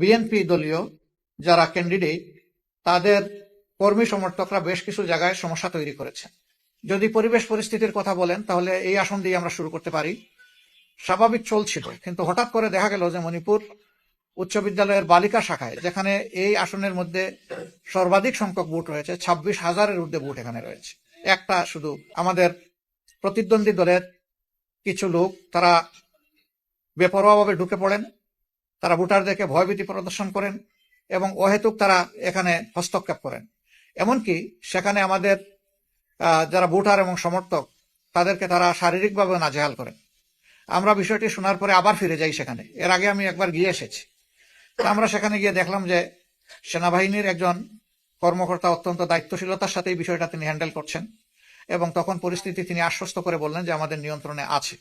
BNP দলীয় যারা candidate তাদের কর্মী সমর্থকরা বেশ কিছু জায়গায় সমস্যা তৈরি করেছে। যদি পরিবেশ পরিস্থিতির কথা বলেন, তাহলে এই আসন দিয়ে আমরা শুরু করতে পারি। স্বাভাবিক চলছিল, কিন্তু হঠাৎ করে দেখা গেল যে মণিপুর উচ্চ বিদ্যালয়ের বালিকা শাখায়, যেখানে এই আসনের মধ্যে সর্বাধিক সংখ্যক ভোট রয়েছে, ছাব্বিশ হাজারের ঊর্ধ্বে ভোট এখানে রয়েছে। একটা শুধু আমাদের প্রতিদ্বন্দ্বী দলের কিছু লোক, তারা বেপরোয়াভাবে ঢুকে পড়েন। তারা ভোটারদেরকে ভয়ভীতি প্রদর্শন করেন এবং অহেতুক তারা এখানে হস্তক্ষেপ করেন। এমনকি সেখানে আমাদের যারা ভোটার এবং সমর্থক, তাদেরকে তারা শারীরিকভাবে নাজেহাল করেন। আমরা বিষয়টি শোনার পরে আবার ফিরে যাই সেখানে। এর আগে আমি একবার গিয়ে এসেছি। আমরা সেখানে গিয়ে দেখলাম যে সেনাবাহিনীর একজন কর্মকর্তা অত্যন্ত দায়িত্বশীলতার সাথে এই বিষয়টা তিনি হ্যান্ডেল করছেন এবং তখন পরিস্থিতি তিনি আশ্বস্ত করে বললেন যে আমাদের নিয়ন্ত্রণে আছে।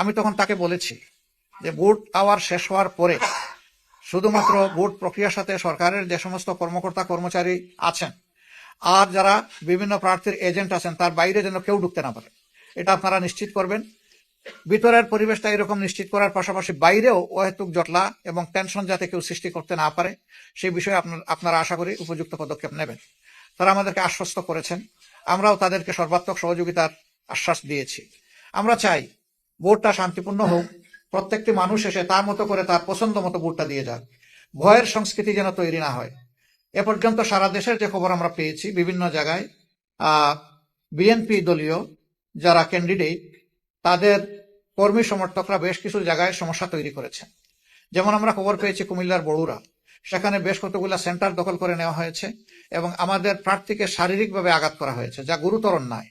আমি তখন তাকে বলেছি যে ভোট আওয়ার শেষ হওয়ার পরে শুধুমাত্র ভোট প্রক্রিয়ার সাথে সরকারের যে সমস্ত কর্মকর্তা, কর্মচারী আছেন আর যারা বিভিন্ন প্রার্থীর এজেন্ট আছেন, তার বাইরে যেন কেউ ঢুকতে না পারে। এটা আপনারা নিশ্চিত করবেন। ভিতরের পরিবেশটা এরকম নিশ্চিত করার পাশাপাশি বাইরেও অহেতুক জটলা এবং টেনশন যাতে কেউ সৃষ্টি করতে না পারে সেই বিষয়ে আপনার- আশা করি উপযুক্ত পদক্ষেপ নেবেন। তারা আমাদেরকে আশ্বস্ত করেছেন। আমরাও তাদেরকে সর্বাত্মক সহযোগিতার আশ্বাস দিয়েছি। আমরা চাই ভোটটা শান্তিপূর্ণ হোক। প্রত্যেকটি মানুষ এসে তার মতো করে তার পছন্দ মতো ভোটটা দিয়ে যাক। ভয়ের সংস্কৃতি যেন তৈরি না হয়। এ পর্যন্ত সারা দেশের যে খবর আমরা পেয়েছি, বিভিন্ন জায়গায় বিএনপি দলীয় যারা ক্যান্ডিডেট তাদের কর্মী সমর্থকরা বেশ কিছু জায়গায় সমস্যা তৈরি করেছে। যেমন আমরা খবর পেয়েছি কুমিল্লার বড়ুরা। সেখানে বেশ কতগুলা সেন্টার দখল করে নেওয়া হয়েছে এবং আমাদের প্রার্থীকে শারীরিকভাবে আঘাত করা হয়েছে, যা গুরুতর নয়